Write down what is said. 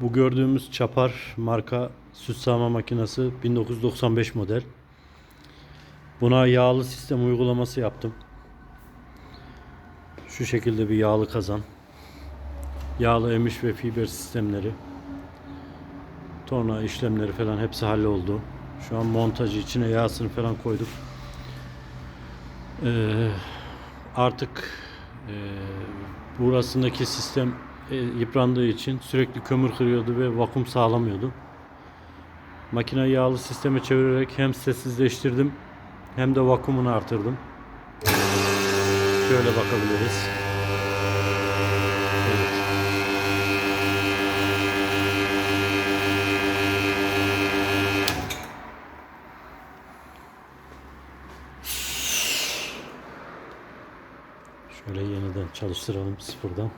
Bu gördüğümüz Çapar marka süt sağma makinesi 1995 model. Buna yağlı sistem uygulaması yaptım. Şu şekilde bir yağlı kazan. Yağlı emiş ve fiber sistemleri. Torna işlemleri falan hepsi halloldu. Şu an montajı içine yağsını falan koyduk. Ee, artık e, burasındaki sistem e, yıprandığı için sürekli kömür kırıyordu ve vakum sağlamıyordu. Makine yağlı sisteme çevirerek hem sessizleştirdim hem de vakumunu artırdım. Şöyle bakabiliriz. Evet. Şöyle yeniden çalıştıralım sıfırdan.